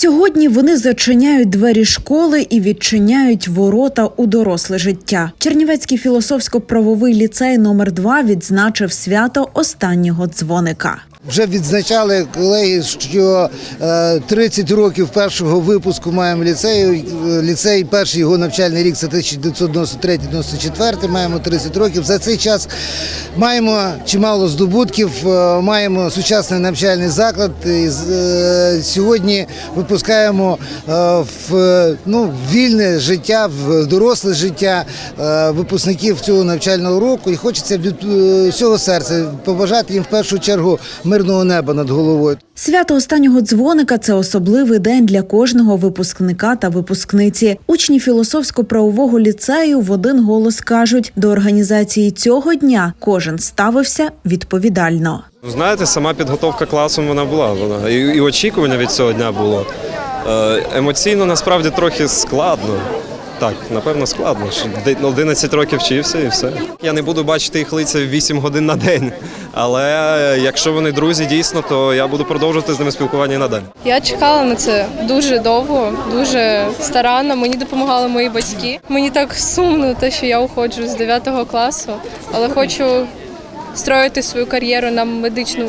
Сьогодні вони зачиняють двері школи і відчиняють ворота у доросле життя. Чернівецький філософсько-правовий ліцей номер 2 відзначив свято останнього дзвоника. Вже відзначали колеги, що е, 30 років першого випуску маємо ліцею. Е, Ліцей, перший його навчальний рік це 1993-94, маємо 30 років. За цей час маємо чимало здобутків, е, маємо сучасний навчальний заклад. І, е, сьогодні випускаємо е, в е, ну, вільне життя, в доросле життя е, випускників цього навчального року. І хочеться від е, всього серця побажати їм в першу чергу мирного неба над головою. Свято останнього дзвоника це особливий день для кожного випускника та випускниці. Учні філософсько-правового ліцею в один голос кажуть, до організації цього дня кожен ставився відповідально. Ну, Знаєте, сама підготовка класом вона була. Вона і, і очікування від цього дня було. Е, емоційно насправді трохи складно. Так, напевно, складно. що 11 років вчився і все. Я не буду бачити їх лиця 8 годин на день. Але е, якщо вони друзі дійсно, то я буду продовжувати з ними спілкування надалі. Я чекала на це дуже довго, дуже старанно. Мені допомагали мої батьки. Мені так сумно, те, що я уходжу з 9 класу, але хочу строїти свою кар'єру на медичну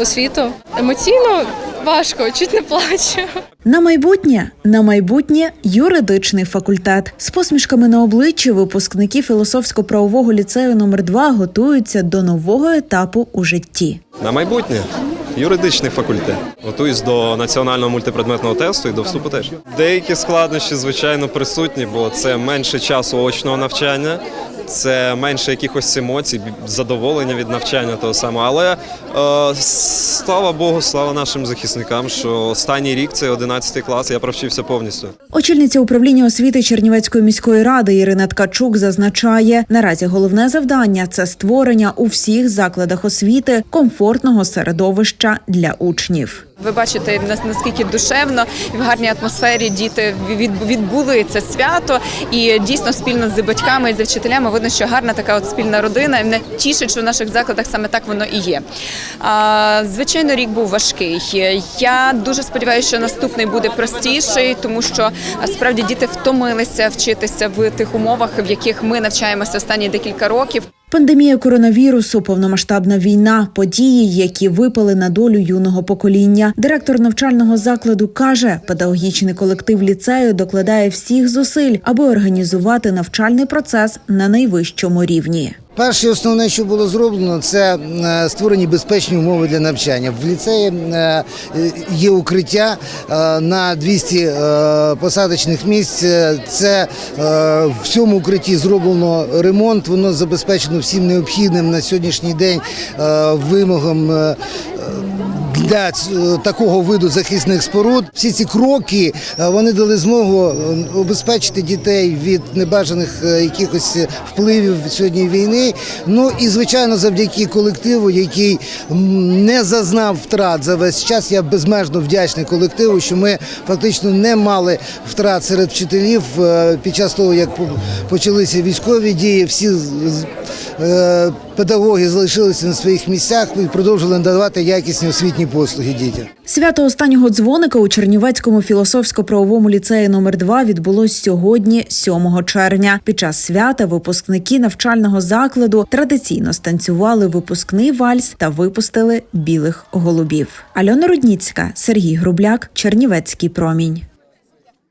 освіту. Емоційно важко, чуть не плачу. На майбутнє на майбутнє юридичний факультет з посмішками на обличчі випускники філософсько-правового ліцею номер 2 готуються до нового етапу у житті. На майбутнє юридичний факультет. Готуюсь до національного мультипредметного тесту і до вступу теж. Деякі складнощі, звичайно, присутні, бо це менше часу очного навчання. Це менше якихось емоцій, задоволення від навчання того самого. Але е, слава Богу, слава нашим захисникам, що останній рік це 11 клас, я провчився повністю. Очільниця управління освіти Чернівецької міської ради Ірина Ткачук зазначає, наразі головне завдання це створення у всіх закладах освіти комфортного середовища для учнів. Ви бачите нас- наскільки душевно і в гарній атмосфері діти від- відбули це свято, і дійсно спільно з батьками і з вчителями видно, що гарна така от спільна родина. І мене тішить, що в наших закладах саме так воно і є. А, звичайно, рік був важкий. Я дуже сподіваюся, що наступний буде простіший, тому що справді діти втомилися вчитися в тих умовах, в яких ми навчаємося останні декілька років. Пандемія коронавірусу, повномасштабна війна, події, які випали на долю юного покоління. Директор навчального закладу каже, педагогічний колектив ліцею докладає всіх зусиль, аби організувати навчальний процес на найвищому рівні. Перше, основне, що було зроблено, це е, створені безпечні умови для навчання. В ліцеї е, є укриття е, на 200 е, посадочних місць. Це в цьому укритті зроблено ремонт. Воно забезпечено всім необхідним на сьогоднішній день вимогам. Е, для такого виду захисних споруд всі ці кроки е, вони дали змогу е, обезпечити дітей від небажаних е, якихось впливів сьогодні війни. Ну і звичайно, завдяки колективу, який не зазнав втрат за весь час. Я безмежно вдячний колективу, що ми фактично не мали втрат серед вчителів е, під час того, як почалися військові дії. Всі е, педагоги залишилися на своїх місцях і продовжили надавати якісні освітні послуги дітям. Свято останнього дзвоника у Чернівецькому філософсько-правовому ліцеї номер 2 відбулось сьогодні, 7 червня. Під час свята випускники навчального закладу традиційно станцювали випускний вальс та випустили білих голубів. Альона Рудніцька, Сергій Грубляк, Чернівецький промінь.